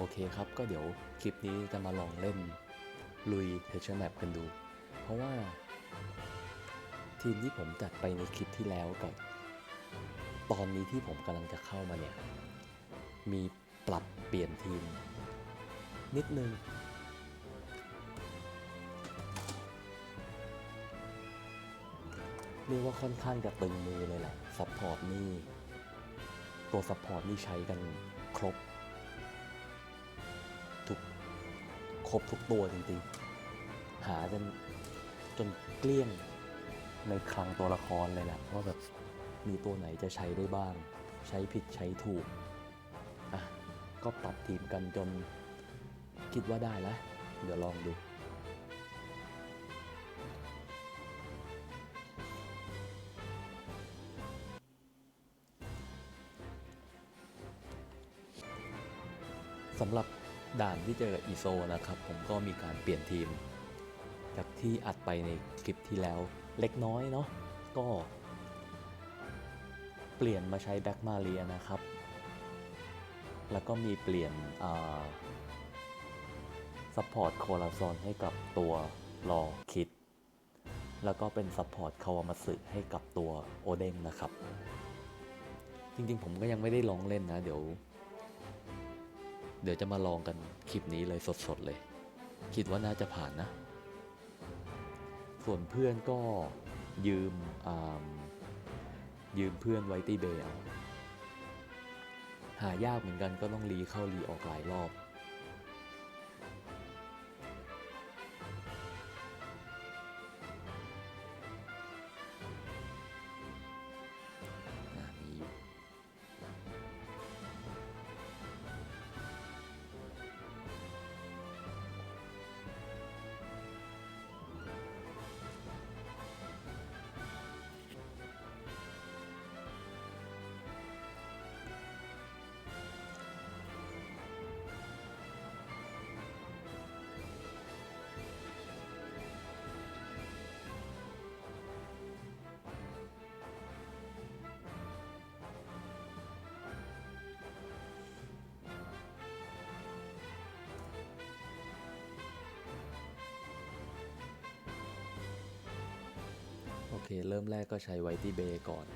โอเคครับ ก็เดี๋ยวคลิปนี้จะมาลองเล่นลุยเทเชอร์แมปกันดู เพราะว่า ทีมที่ผมจัดไปในคลิปที่แล้วกับ ตอนนี้ที่ผมกำลังจะเข้ามาเนี่ย มีปรับเปลี่ยนทีม นิดนึง เรียกว่าค่อนข้างจะตึงมือเลยแหละซัพพอร์ตนี่ ตัวซัพพอร์ตนี่ใช้กันครบ ครบทุกตัวจริงๆ หาจนจนเกลี้ยงในคลังตัวละครเลยแหละว่าแบบมีตัวไหนจะใช้ได้บ้าง ใช้ผิดใช้ถูกอะก็ปรับทีมกันจนคิดว่าได้แล้วเดี๋ยวลองดูสำหรับ ด่านที่เจอกับอีโซนะครับ ผมก็มีการเปลี่ยนทีม จากที่อัดไปในคลิปที่แล้วเล็กน้อยเนาะก็ เปลี่ยนมาใช้แบ็กมาเรียนะครับ แล้วก็มีเปลี่ยนซัพพอร์ตโคลาซอนให้กับตัวรอคิด แล้วก็เป็นซัพพอร์ตคาวามาสึให้กับตัวโอเด้งนะครับ จริงๆผมก็ยังไม่ได้ลองเล่นนะเดี๋ยว เดี๋ยวจะมาลองกันคลิปนี้เลยสดๆเลย คิดว่าน่าจะผ่านนะ ส่วนเพื่อนก็ยืมยืมเพื่อนไว้ตีเบลหายากเหมือนกันก็ต้องรีเข้ารีออกหลายรอบ เคเริ่มแรกก็ใช้ไวตี้เบย์ก่อน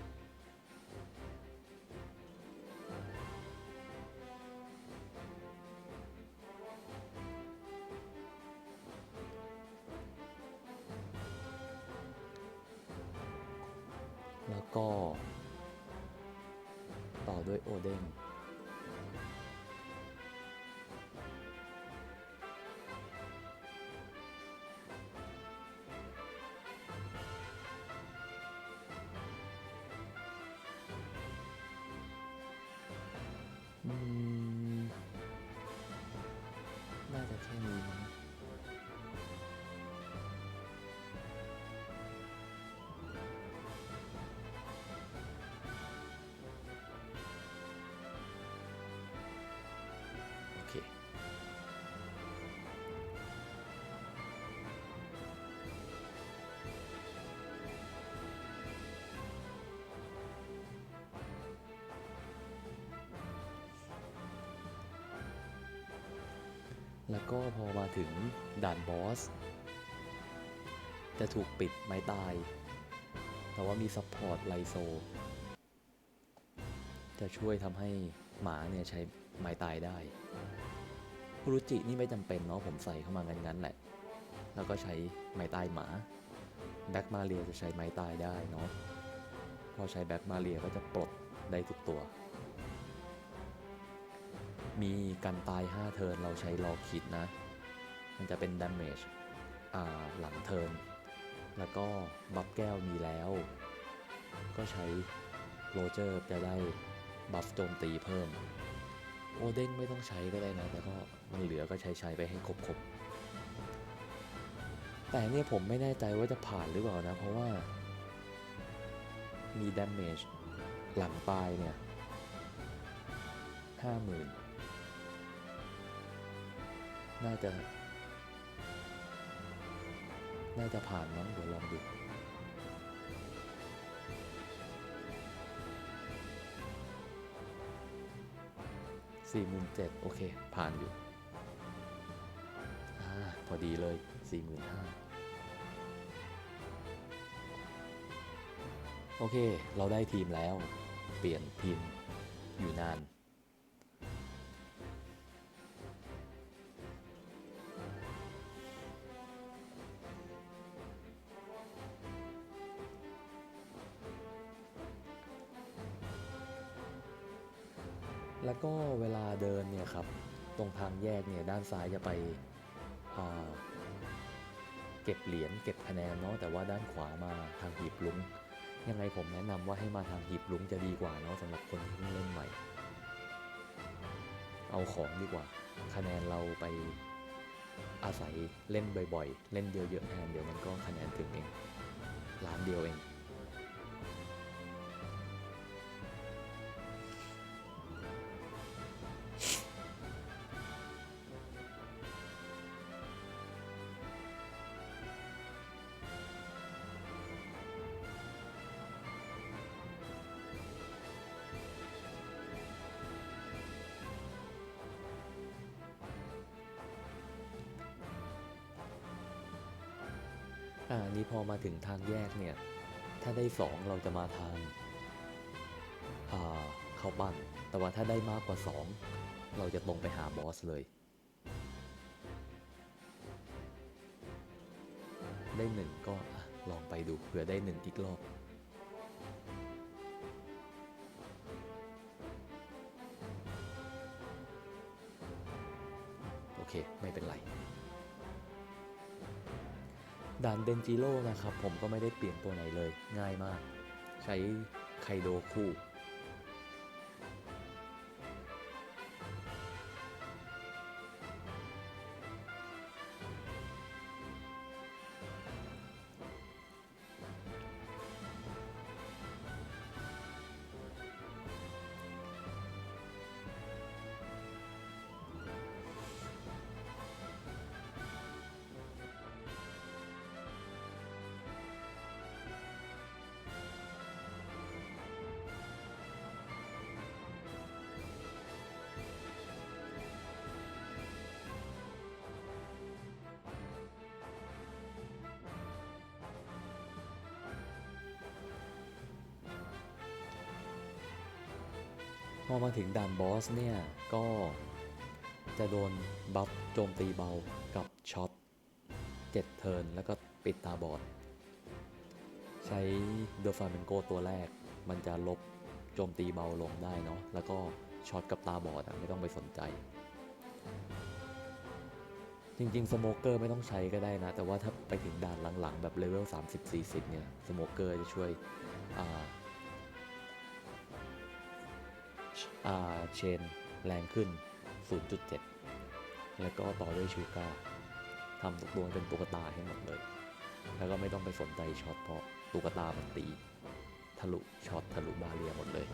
แล้วก็พอมาถึงด่านบอส จะถูกปิดไม้ตาย แต่ว่ามีซัพพอร์ตไลโซ จะช่วยทำให้หมาเนี่ยใช้ไม้ตายได้คุรุจินี่ไม่จำเป็นเนาะผมใส่เข้ามางั้นๆแหละ แล้วก็ใช้ไม้ตายหมาแบ็กมาเรียจะใช้ไม้ตายได้เนาะ พอใช้แบ็กมาเรียก็จะปลดได้ทุกตัว มีกันตาย 5 เทิร์นเราใช้รอคิดนะ มันจะเป็นด a ม a g e อ่าหลังเทิร์นแล้วก็บัฟแก้วมีแล้ว ก็ใช้โรเจอร์จะได้บัฟโจมตีเพิ่ม โอเด้งไม่ต้องใช้ก็ได้นะ แต่ก็มันเหลือก็ใช้ใช้ไปให้ครบๆ แต่เนี่ยผมไม่แน่ใจว่าจะผ่านหรือเปล่านะ เพราะว่า มีด a ม a g e หลังตายเนี่ยห้าหมื่น น่าจะ น่าจะผ่านมั้งเดี๋ยวลองดูสี่หมื่นเจ็ดโอเค ผ่านอยู่อ่าพอดีเลยสี่หมื่นห้าโอเค เราได้ทีมแล้ว เปลี่ยนทีมอยู่นาน ตรงทางแยกเนี่ยด้านซ้ายจะไปเก็บเหรียญเก็บคะแนนเนาะแต่ว่าด้านขวามาทางหีบลุงยังไงผมแนะนำว่าให้มาทางหีบลุงจะดีกว่าเนาะสำหรับคนที่เพิ่งเล่นใหม่ เอาของดีกว่า คะแนนเราไปอาศัยเล่นบ่อยๆ เล่นเยอะๆแทนเดี๋ยวมันก็คะแนนถึงเองล้านเดียวเอง อ่านี่พอมาถึงทางแยกเนี่ย ถ้าได้สองเราจะมาทางอ่าเข้าปั้นแต่ว่าถ้าได้มากกว่าสองเราจะตรงไปหาบอสเลย ได้หนึ่งก็ลองไปดูเผื่อได้หนึ่งอีกรอบโอเค ไม่เป็นไร ด่านเดนจิโร่นะครับ ผมก็ไม่ได้เปลี่ยนตัวไหนเลย ง่ายมาก ใช้ไคโดคู่ อมาถึงด่านบอสเนี่ย ก็จะโดนบัฟโจมตีเบากับช็อตเจ็ดเทิร์นแล้วก็ปิดตาบอด ใช้เดอฟาเมนโกตัวแรก มันจะลบโจมตีเบาลงได้เนาะแล้วก็ช็อตกับตาบอดไม่ต้องไปสนใจ จริงๆ สโมเกอร์ไม่ต้องใช้ก็ได้นะ แต่ว่าถ้าไปถึงด่านหลังๆ แบบเลเวล30-40 เนี่ย สโมเกอร์จะช่วย เชนแรงขึ้น 0.7 แล้วก็ต่อด้วยชูการ์ทำตุกดวงเป็นตุกตาให้หมดเลย แล้วก็ไม่ต้องไปสนใจช็อตเพราะตุกตามันตี ทะลุช็อตทะลุบาเรียหมดเลย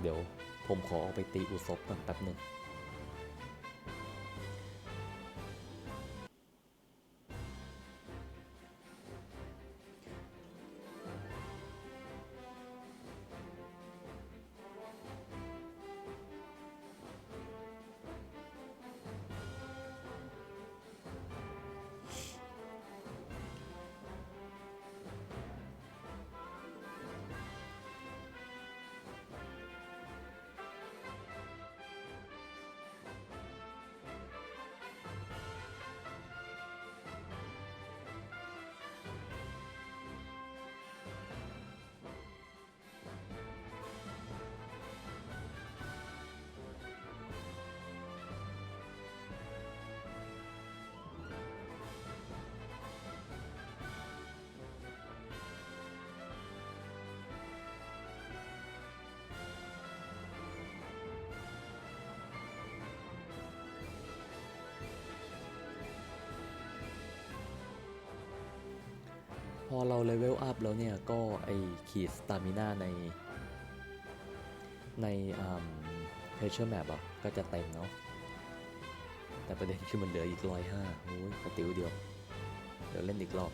เดี๋ยวผมขอออกไปตีอุศบก่อนแป๊บหนึ่ง พอเราเลเวลอัพแล้วเนี่ย ก็ไอขีดสตามิน่าใน ในเพเชอร์แมปอะ ก็จะเต็มเนาะแต่ประเด็นคือมันเหลืออีกร้อยห้าโอ้ยกระติวเดียว เดี๋ยวเล่นอีกรอบ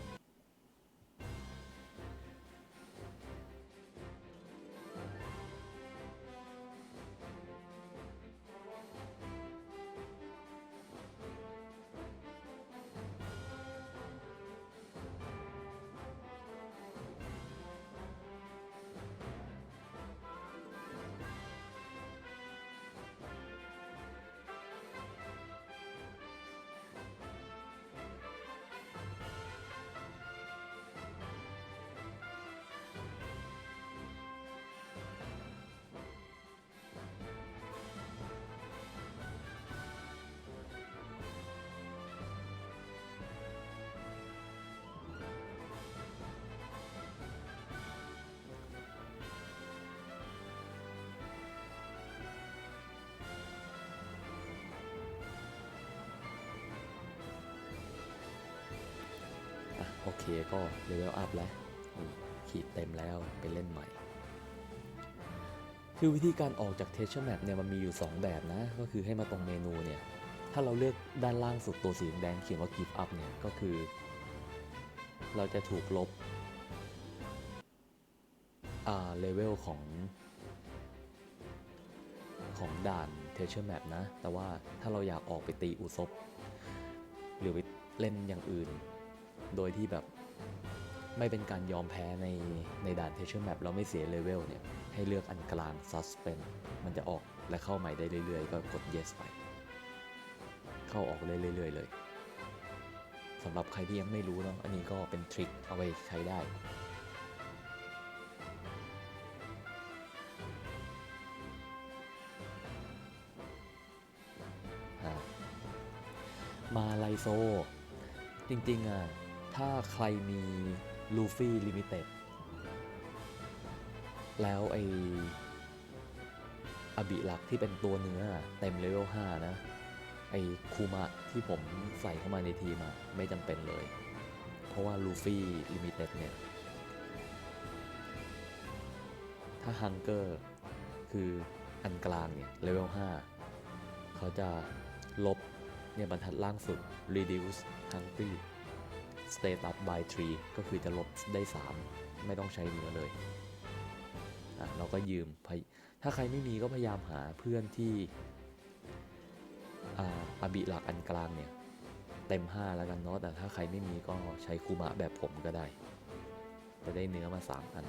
โอเคก็เลเวลอัพแล้วขีดเต็มแล้วไปเล่นใหม่ คือวิธีการออกจาก Texture Map เนี่ยมันมีอยู่ 2 แบบนะ ก็คือให้มาตรงเมนูเนี่ย ถ้าเราเลือกด้านล่างสุดตัวสีแดงเขียนว่า Give Up เนี่ย ก็คือ เราจะถูกลบอ่าเลเวลของ ของด่าน Texture Map นะ แต่ว่าถ้าเราอยากออกไปตีอุซบหรือไปเล่นอย่างอื่น โดยที่แบบไม่เป็นการยอมแพ้ในในด่าน Texture Map เราไม่เสียเลเวลเนี่ย ให้เลือกอันกลาง Suspend มันจะออกและเข้าใหม่ได้เรื่อยๆ ก็กด Yes ไป เข้าออกได้เรื่อยๆเลยสำหรับใครที่ยังไม่รู้เนาะอันนี้ก็เป็นทริคเอาไปใช้ได้มาไลโซ จริงๆอะ ถ้าใครมีลูฟี่ลิมิเต็ดแล้วไออบิลักที่เป็นตัวเนื้อเต็มเลเวล5นะ ไอคูมะที่ผมใส่เข้ามาในทีมอะไม่จำเป็นเลย เพราะว่าลูฟี่ลิมิเต็ดเนี่ย ถ้าฮังเกอร์คืออันกลางเนี่ยเลเวล5เขาจะลบเนี่ยบรรทัดล่างสุด reduce hungry status by 3 ก็คือจะลบได้ 3 ไม่ต้องใช้เนื้อเลยอะเราก็ยืมพยถ้าใครไม่มีก็พยายามหาเพื่อนที่อ่าอาบิหลักอันกลางเนี่ย เต็ม 5 แล้วกันเนาะแต่ถ้าใครไม่มีก็ใช้คูมะแบบผมก็ได้ จะได้เนื้อมา 3 อัน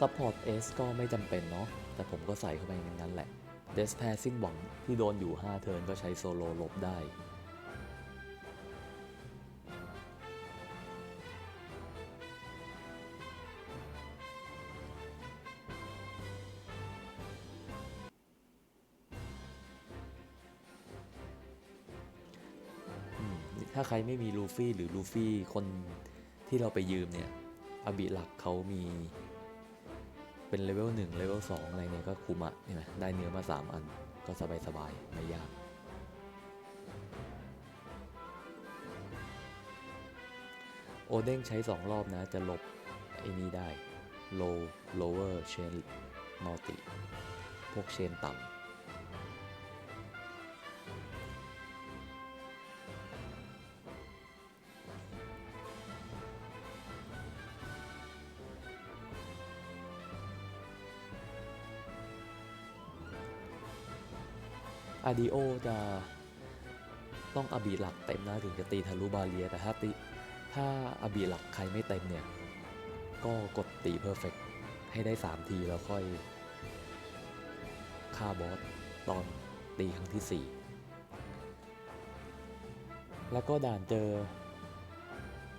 Support S ก็ไม่จำเป็นเนาะแต่ผมก็ใส่เข้าไปอย่างนั้นแหละ d e s p a i r สิ้นหวังที่โดนอยู่ 5 เทิร์นก็ใช้โซโลลบได้ ถ้าใครไม่มีลูฟี่หรือลูฟี่คนที่เราไปยืมเนี่ย อบิหลักเขามี เป็นเลเวล1เลเวล2อะไรเนี่ยก็คุมะเนี่ยได้เนื้อมา 3 อันก็สบายสบายๆไม่ยาก โอเด้งใช้ 2 รอบนะจะลบไอ้นี้ได้ low lower chain multi พวกเชนต่ำ อาดิโอจะต้องอบีหลักเต็มนะถึงจะตีทะลุบาเลียแต่ถ้าตีถถ้าอาบีหลักใครไม่เต็มเนี่ย ก็กดตีเพอร์เฟกให้ได้ 3 ทีแล้วค่อยฆ่าบอสตอนตีครั้งที่ 4 แล้วก็ด่านเจอ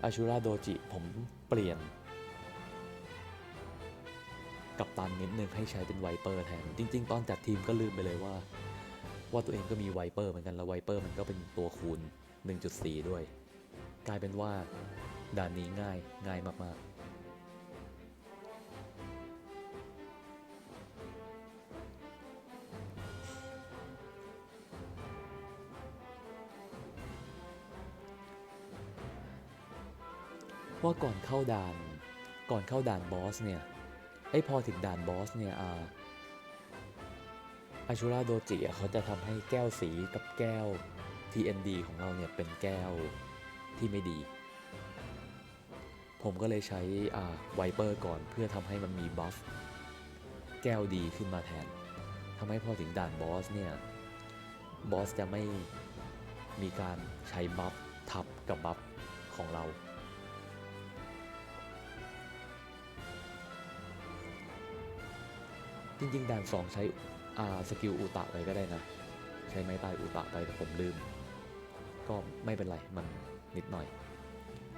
อาชูราโดจิผมเปลี่ยน กับตันนิดนึงให้ใช้เป็นไวเปอร์แทน จริง ๆ ตอนจัดทีมก็ลืมไปเลยว่า ว่าตัวเองก็มีไวเปอร์เหมือนกันแล้วไวเปอร์มันก็เป็นตัวคูณ 1.4 ด้วย กลายเป็นว่าด่านนี้ง่ายง่ายมากๆว่าก่อนเข้าด่านก่อนเข้าด่านบอสเนี่ยไอ้พอถึงด่านบอสเนี่ยอ่า อาชูราโดจิเขาจะทำให้แก้วสีกับแก้ว TND ของเราเนี่ยเป็นแก้วที่ไม่ดี ผมก็เลยใช้ไวเปอร์ก่อนเพื่อทำให้มันมีบัฟแก้วดีขึ้นมาแทนทำให้พอถึงด่านบอสเนี่ย บอสจะไม่มีการใช้บัฟทับกับบัฟของเรา จริงๆ ด่าน 2 ใช้ สกิลอุตะไปก็ได้นะ ใช้ไม้ตายอุตะไปแต่ผมลืม ก็ไม่เป็นไรมันนิดหน่อย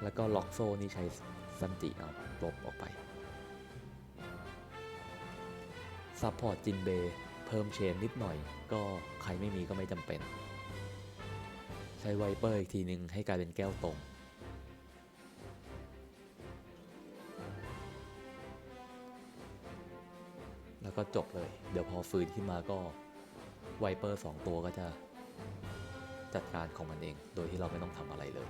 แล้วก็ล็อกโซ่นี่ใช้ซันจิเอาลบออกไปซัพพอร์ตจินเบย์เพิ่มเชนนิดหน่อย ก็ใครไม่มีก็ไม่จำเป็น ใช้ไวเปอร์อีกทีนึงให้กลายเป็นแก้วตรง ก็จบเลย เดี๋ยวพอฟื้นขึ้นมาก็ไวเปอร์สองตัวก็จะจัดการของมันเอง โดยที่เราไม่ต้องทำอะไรเลย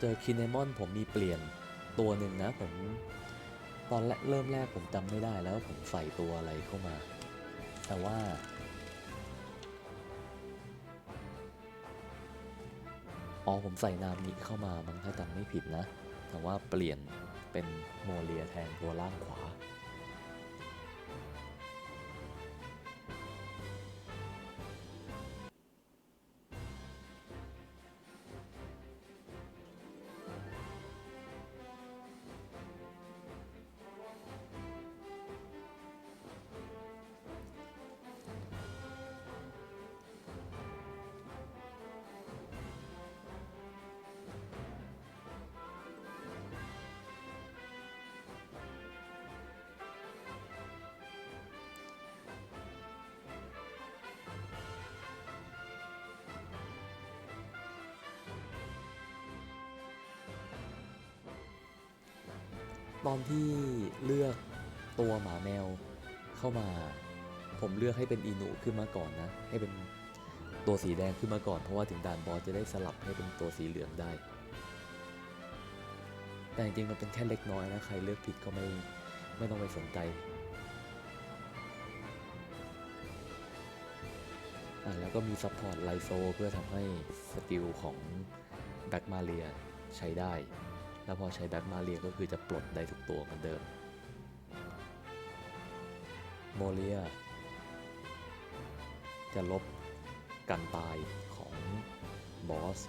เจอคินเนมอนผมมีเปลี่ยนตัวหนึ่งนะผมตอนแรกเริ่มแรกผมจำไม่ได้แล้วผมใส่ตัวอะไรเข้ามา แต่ว่า อ๋อผมใส่นามนี้เข้ามามั้งถ้าจำไม่ผิดนะ แต่ว่าเปลี่ยนเป็นโมเลียแทนตัวล่างขวา ตอนที่เลือกตัวหมาแมวเข้ามา ผมเลือกให้เป็นอีนูขึ้นมาก่อนนะ ให้เป็นตัวสีแดงขึ้นมาก่อนเพราะว่าถึงด่านบอสจะได้สลับให้เป็นตัวสีเหลืองได้ แต่จริงๆมันเป็นแค่เล็กน้อยนะ ใครเลือกผิดก็ไม่ไม่ต้องไปสนใจอะแล้วก็มีซัพพอร์ตไลโซเพื่อทำให้สกิลของแบ็กมาเรียใช้ได้ แล้วพอใช้แบ็กมาเรียก็คือจะปลดได้ทุกตัวเหมือนเดิม โมเลีย จะลบกันตายของบอส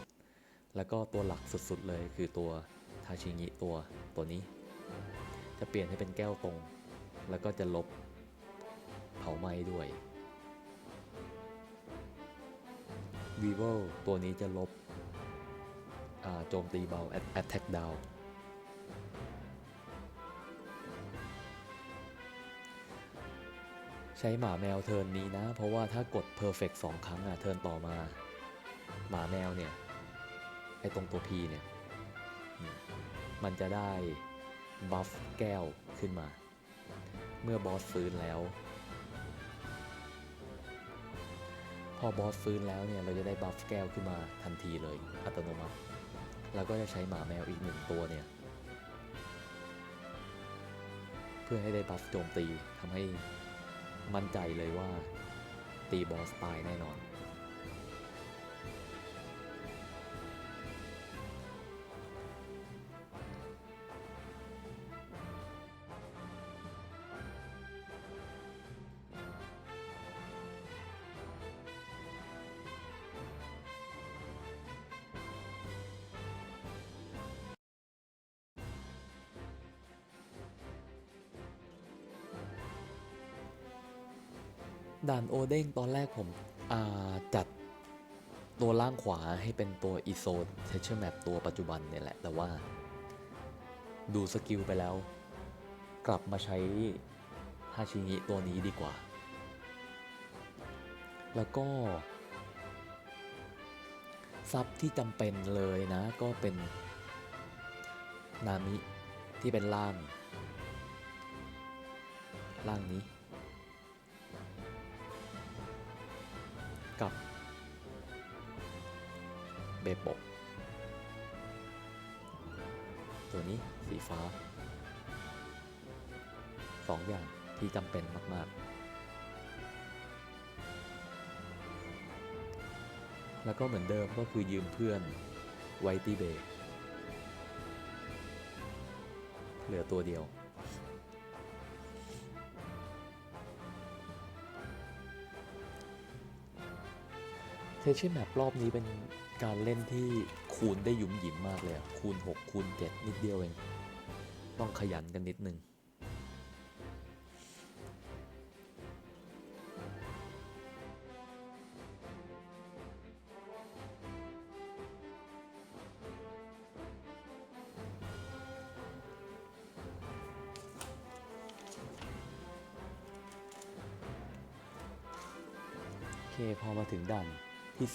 แล้วก็ตัวหลักสุดๆเลยคือตัวทาชิงิตัวตัวนี้ จะเปลี่ยนให้เป็นแก้วตรง แล้วก็จะลบเผาไหม้ด้วย v i v o ตัวนี้จะลบ โจมตีเบา Attack Down ใช้หมาแมวเทิร์นนี้นะ เพราะว่าถ้ากด Perfect 2 ครั้งอะเทิร์นต่อมา หมาแมวเนี่ย ไอตรงตัว P เนี่ย มันจะได้บัฟแก้วขึ้นมา เมื่อบอสฟื้นแล้ว พอบอสฟื้นแล้วเนี่ย เราจะได้บัฟแก้วขึ้นมาทันทีเลยอัตโนมัติ แล้วก็จะใช้หมาแมวอีกหนึ่งตัวเนี่ย เพื่อให้ได้บัฟโจมตีทำให้มั่นใจเลยว่าตีบอสตายแน่นอน ด่านโอเด้งตอนแรกผมจัดตัวล่างขวาให้เป็นตัวอีโซนเทเชอร์แมปตัวปัจจุบันเนี่ยแหละ แต่ว่า ดูสกิลไปแล้ว กลับมาใช้ฮาชิงิตัวนี้ดีกว่า แล้วก็ซับที่จำเป็นเลยนะ ก็เป็นนามิที่เป็นล่าง ล่างนี้ กับเบโปะตัวนี้สีฟ้าสองอย่างที่จำเป็นมาก ๆ แล้วก็เหมือนเดิมก็คือยืมเพื่อนไวตี้เบย์เหลือตัวเดียว เทเชนแมปรอบนี้เป็นการเล่นที่คูณได้หยุมหยิมมากเลยอะคูณ 6 คูณ 7 นิดเดียวเอง ต้องขยันกันนิดนึง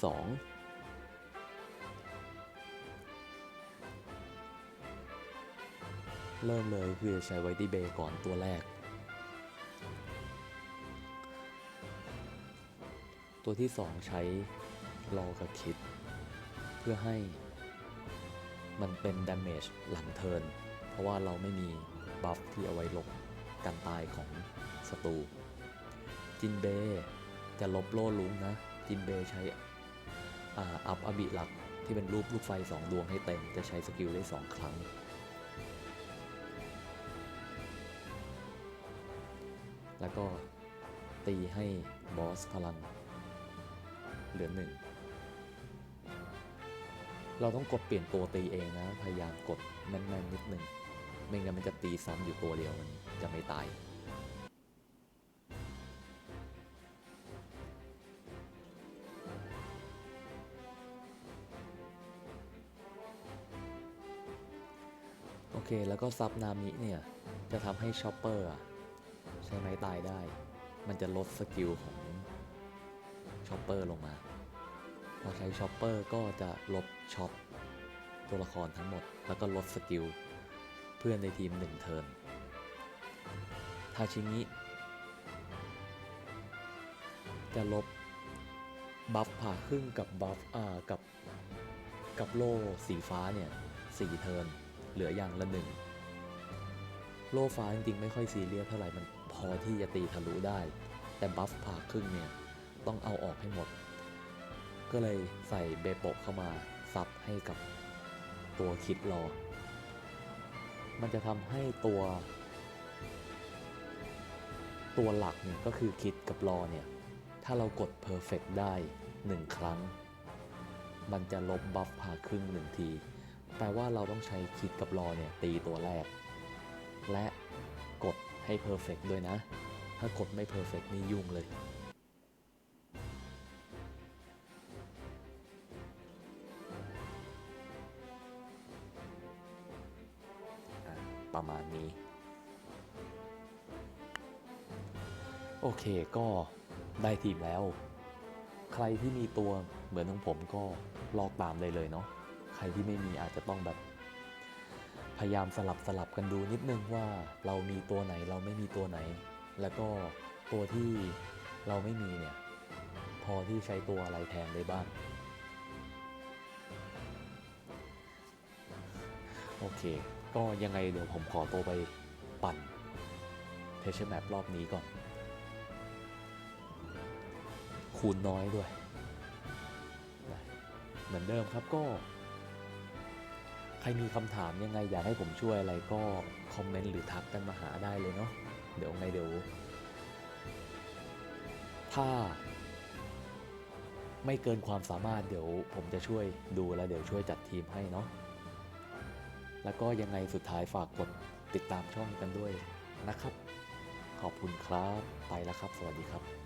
สองเริ่มเลยคือจะใช้ไวตี้เบย์ก่อนตัวแรก ตัวที่สองใช้รอกับคิด เพื่อให้มันเป็นดาเมจหลังเทิน เพราะว่าเราไม่มีบัฟที่เอาไว้ลบการตายของศัตรูจินเบย์จะลบโล่ลุงนะ จินเบย์ใช้ อัพอบิหลักที่เป็นรูปลูกไฟ 2 ดวงให้เต็ม จะใช้สกิลได้ 2 ครั้ง แล้วก็ตีให้บอสพลัง เหลือหนึ่ง เราต้องกดเปลี่ยนตัวตีเองนะ พยายามกดแม่นๆนิดหนึ่งไม่งั้นมันจะตีซ้ำอยู่ตัวเดียวมันจะไม่ตาย เคแล้วก็ซับนามิเนี่ย จะทำให้ชอปเปอร์ใช้ไม้ตายได้ มันจะลดสกิลของชอปเปอร์ลงมา พอใช้ชอปเปอร์ก็จะลบช็อปตัวละครทั้งหมด แล้วก็ลดสกิลเพื่อนในทีมหนึ่งเทิร์นทาชิงิจะลบบัฟผ่าครึ่งกับบัฟอ่ากับกับโล่สีฟ้าเนี่ยสี่เทิร์น เหลืออย่างละหนึ่งโล่ฟ้าจริงๆ ไม่ค่อยซีเรียสเท่าไหร่มันพอที่จะตีทะลุได้ แต่บัฟผ่าครึ่งเนี่ยต้องเอาออกให้หมด ก็เลยใส่เบโปะเข้ามาซับให้กับตัวคิดรอ มันจะทำให้ตัว ตัวหลักเนี่ยก็คือคิดกับรอเนี่ย ถ้าเรากด perfect ได้หนึ่งครั้ง มันจะลบบัฟผ่าครึ่งหนึ่งที แปลว่าเราต้องใช้คิดกับรอเนี่ยตีตัวแรก และกดให้ perfect ด้วยนะ ถ้ากดไม่ perfect นี่ยุ่งเลย ประมาณนี้ โอเคก็ได้ทีมแล้ว ใครที่มีตัวเหมือนของผมก็ลอกตามได้เลยเนาะ ใครที่ไม่มีอาจจะต้องแบบ พยายามสลับสลับกันดูนิดนึงว่าเรามีตัวไหนเราไม่มีตัวไหน แล้วก็ตัวที่เราไม่มีเนี่ย พอที่ใช้ตัวอะไรแทนได้บ้าง โอเค ก็ยังไงเดี๋ยวผมขอตัวไปปั่นเพชเชอร์แมปรอบนี้ก่อน คูณน้อยด้วย เหมือนเดิมครับก็ ใครมีคำถามยังไงอยากให้ผมช่วยอะไรก็คอมเมนต์หรือทักกันมาหาได้เลยเนาะเดี๋ยวไงเดี๋ยวถ้าไม่เกินความสามารถเดี๋ยวผมจะช่วยดูแล้วเดี๋ยวช่วยจัดทีมให้เนาะแล้วก็ยังไงสุดท้ายฝากกดติดตามช่องกันด้วยนะครับ ขอบคุณครับ ไปแล้วครับ สวัสดีครับ